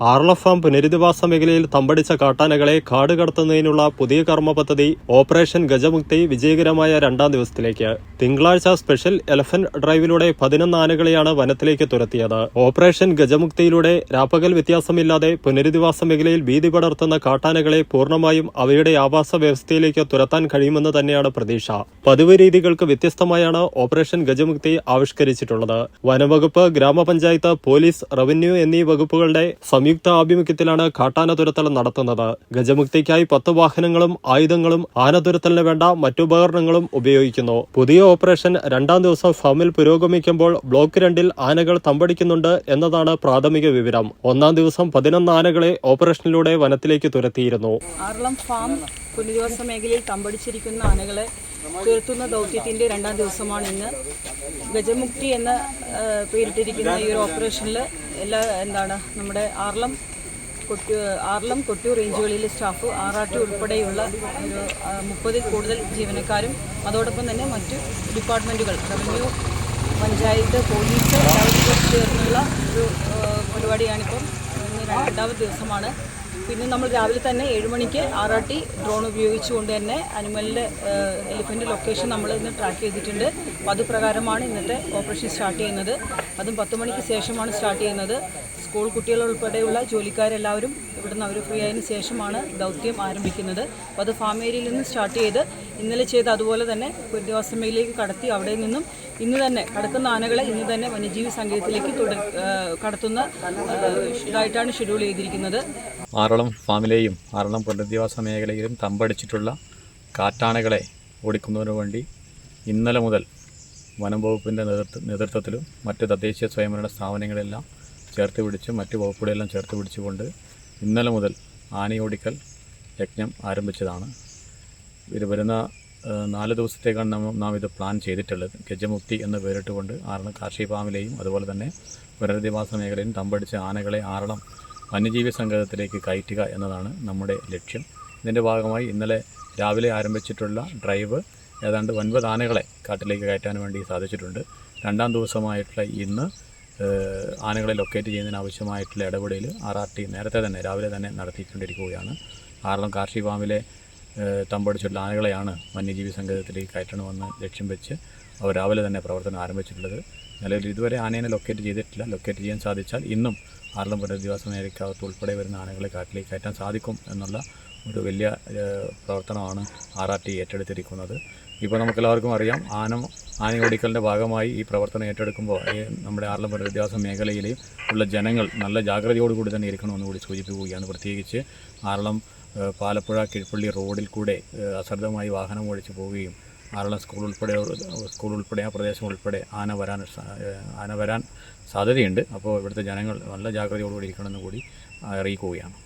ആർലഫ് farm പുനരധിവാസ മേഖലയിൽ തമ്പടിച്ച കാട്ടാനകളെ കാട് കടത്തുന്നതിനുള്ള പുതിയ കർമ്മ പദ്ധതി ഓപ്പറേഷൻ ഗജമുക്തി വിജയകരമായ രണ്ടാം ദിവസത്തിലേക്ക്. തിങ്കളാഴ്ച സ്പെഷ്യൽ എലഫന്റ് ഡ്രൈവിലൂടെ പതിനൊന്ന് ആനകളെയാണ് വനത്തിലേക്ക് തുരത്തിയത്. ഓപ്പറേഷൻ ഗജമുക്തിയിലൂടെ രാപ്പകൽ വ്യത്യാസമില്ലാതെ പുനരധിവാസ മേഖലയിൽ ഭീതി പടർത്തുന്ന കാട്ടാനകളെ പൂർണമായും അവയുടെ ആവാസ വ്യവസ്ഥയിലേക്ക് തുരത്താൻ കഴിയുമെന്ന് തന്നെയാണ് പ്രതീക്ഷ. പതിവ് രീതികൾക്ക് വ്യത്യസ്തമായാണ് ഓപ്പറേഷൻ ഗജമുക്തി ആവിഷ്കരിച്ചിട്ടുള്ളത്. വനവകുപ്പ് ഗ്രാമപഞ്ചായത്ത് പോലീസ് റവന്യൂ എന്നീ വകുപ്പുകളുടെ സംയുക്ത ആഭിമുഖ്യത്തിലാണ് കാട്ടാന തുരത്തൽ നടത്തുന്നത്. ഗജമുക്തിക്കായി പത്ത് വാഹനങ്ങളും ആയുധങ്ങളും ആന തുരത്തലിന് വേണ്ട മറ്റുപകരണങ്ങളും ഉപയോഗിക്കുന്നു. പുതിയ ഓപ്പറേഷൻ രണ്ടാം ദിവസം ഫാമിൽ പുരോഗമിക്കുമ്പോൾ ബ്ലോക്ക് രണ്ടിൽ ആനകൾ തമ്പടിക്കുന്നുണ്ട് എന്നതാണ് പ്രാഥമിക വിവരം. ഒന്നാം ദിവസം പതിനൊന്ന് ആനകളെ ഓപ്പറേഷനിലൂടെ വനത്തിലേക്ക് തുരത്തിയിരുന്നു. ആർളം ഫാം മേഖലയിൽ തമ്പടിച്ചിരിക്കുന്ന ആനകളെ തുരത്തുന്ന ദൗത്യത്തിന്റെ രണ്ടാം ദിവസമാണ് ഇന്ന്. ഗജമുക്തി എന്ന പേരിട്ടിരിക്കുന്ന ഈ ഒരു ഓപ്പറേഷനിൽ എല്ലാ എന്താണ് നമ്മുടെ ആർലം കൊട്ടി ആർലം കൊട്ടിയൂർ റേഞ്ചുകളിലെ സ്റ്റാഫ് ആർ ഉൾപ്പെടെയുള്ള ഒരു മുപ്പതിൽ കൂടുതൽ ജീവനക്കാരും അതോടൊപ്പം തന്നെ മറ്റ് ഡിപ്പാർട്ട്മെന്റുകൾ റവന്യൂ പഞ്ചായത്ത് പോലീസ് എല്ലാവരും ചേർന്നുള്ള ഒരു പരിപാടിയാണിപ്പം ഇന്ന് രണ്ടാമത്തെ ദിവസമാണ് പിന്നെ നമ്മൾ രാവിലെ തന്നെ ഏഴ് മണിക്ക് ആർ ആർ ഡ്രോൺ ഉപയോഗിച്ചുകൊണ്ട് തന്നെ അനിമലിന്റെ എലിഫന്റ് ലൊക്കേഷൻ നമ്മൾ ഇന്ന് ട്രാക്ക് ചെയ്തിട്ടുണ്ട്. അപ്പോൾ അത് പ്രകാരമാണ് ഇന്നത്തെ ഓപ്പറേഷൻ സ്റ്റാർട്ട് ചെയ്യുന്നത്. അതും പത്ത് മണിക്ക് ശേഷമാണ് സ്റ്റാർട്ട് ചെയ്യുന്നത്. സ്കൂൾ കുട്ടികൾ ഉൾപ്പെടെയുള്ള ജോലിക്കാരെല്ലാവരും ഇവിടുന്ന് അവർ ഫ്രീ ആയതിനു ശേഷമാണ് ദൗത്യം ആരംഭിക്കുന്നത്. അപ്പോൾ അത് ഫാം ഏരിയയിൽ നിന്ന് സ്റ്റാർട്ട് ചെയ്ത് ഇന്നലെ ചെയ്ത് അതുപോലെ തന്നെ പുനരധിവാസമയിലേക്ക് കടത്തി അവിടെ നിന്നും ഇന്ന് തന്നെ കടക്കുന്ന ആനകളെ ഇന്ന് തന്നെ വന്യജീവി സങ്കേതത്തിലേക്ക് തുട കടത്തുന്ന ഇതായിട്ടാണ് ഷെഡ്യൂൾ ചെയ്തിരിക്കുന്നത്. ആറളം ഫാമിലെയും ആറളം പുനരധിവാസ മേഖലയിലും തമ്പടിച്ചിട്ടുള്ള കാട്ടാനകളെ ഓടിക്കുന്നതിനു വേണ്ടി ഇന്നലെ മുതൽ വനം വകുപ്പിന്റെ നേതൃത്വ നേതൃത്വത്തിലും മറ്റ് തദ്ദേശീയ സ്വയംഭരണ സ്ഥാപനങ്ങളെല്ലാം ചേർത്ത് പിടിച്ച് മറ്റ് വകുപ്പുകളെല്ലാം ചേർത്ത് പിടിച്ചുകൊണ്ട് ഇന്നലെ മുതൽ ആനയോടിക്കൽ യജ്ഞം ആരംഭിച്ചതാണ്. ഇത് വരുന്ന നാല് ദിവസത്തേക്കാണ് നാം നാം ഇത് പ്ലാൻ ചെയ്തിട്ടുള്ളത്. ഗജമുക്തി എന്ന് പേരിട്ടുകൊണ്ട് ആറളം കാർഷിക ഫാമിലെയും അതുപോലെ തന്നെ പുനരധിവാസ മേഖലയും തമ്പടിച്ച ആനകളെ ആറളം വന്യജീവി സങ്കേതത്തിലേക്ക് കയറ്റുക എന്നതാണ് നമ്മുടെ ലക്ഷ്യം. ഇതിന്റെ ഭാഗമായി ഇന്നലെ രാവിലെ ആരംഭിച്ചിട്ടുള്ള ഡ്രൈവ് ഏതാണ്ട് ഒൻപത് ആനകളെ കാട്ടിലേക്ക് കയറ്റാൻ വേണ്ടി സാധിച്ചിട്ടുണ്ട്. രണ്ടാം ദിവസമായിട്ടുള്ള ഇന്ന് ആനകളെ ലൊക്കേറ്റ് ചെയ്യുന്നതിന് ആവശ്യമായിട്ടുള്ള ഇടപെടൽ ആർ ആർ ടി നേരത്തെ തന്നെ രാവിലെ തന്നെ നടത്തിക്കൊണ്ടിരിക്കുകയാണ്. ആറളം കാർഷിക ഫാമിലെ തമ്പടിച്ചിട്ടുള്ള ആനകളെയാണ് വന്യജീവി സങ്കേതത്തിലേക്ക് കയറ്റണമെന്ന് ലക്ഷ്യം വെച്ച് അവർ രാവിലെ തന്നെ പ്രവർത്തനം ആരംഭിച്ചിട്ടുള്ളത്. നിലവിൽ ഇതുവരെ ആനേനെ ലൊക്കേറ്റ് ചെയ്തിട്ടില്ല. ലൊക്കേറ്റ് ചെയ്യാൻ സാധിച്ചാൽ ഇന്നും ആറളം പുനരധിവാസ മേഖലക്കകത്ത് ഉൾപ്പെടെ വരുന്ന ആനകളെ കാട്ടിലേക്ക് കയറ്റാൻ സാധിക്കും എന്നുള്ള ഒരു വലിയ പ്രവർത്തനമാണ് ആർ ആർ ടി ഏറ്റെടുത്തിരിക്കുന്നത്. ഇപ്പോൾ നമുക്കെല്ലാവർക്കും അറിയാം ആന ആനയോടിക്കലിന്റെ ഭാഗമായി ഈ പ്രവർത്തനം ഏറ്റെടുക്കുമ്പോൾ നമ്മുടെ ആറളം പുനരധിവാസ മേഖലയിലെയും ഉള്ള ജനങ്ങൾ നല്ല ജാഗ്രതയോടുകൂടി തന്നെ ഇരിക്കണമെന്ന് കൂടി സൂചിപ്പിക്കുകയാണ്. പ്രത്യേകിച്ച് ആറളം പാലപ്പുഴ കീഴ്പ്പള്ളി റോഡിൽ കൂടെ അശ്രദ്ധമായി വാഹനം ഓടിച്ചു പോവുകയും ആറളം സ്കൂൾ ഉൾപ്പെടെ സ്കൂൾ ഉൾപ്പെടെ ആ പ്രദേശം ഉൾപ്പെടെ ആന വരാൻ ആന വരാൻ സാധ്യതയുണ്ട്. അപ്പോൾ ഇവിടുത്തെ ജനങ്ങൾ നല്ല ജാഗ്രതയോടുകൂടി ഇരിക്കണമെന്ന് കൂടി അറിയിക്കുകയാണ്.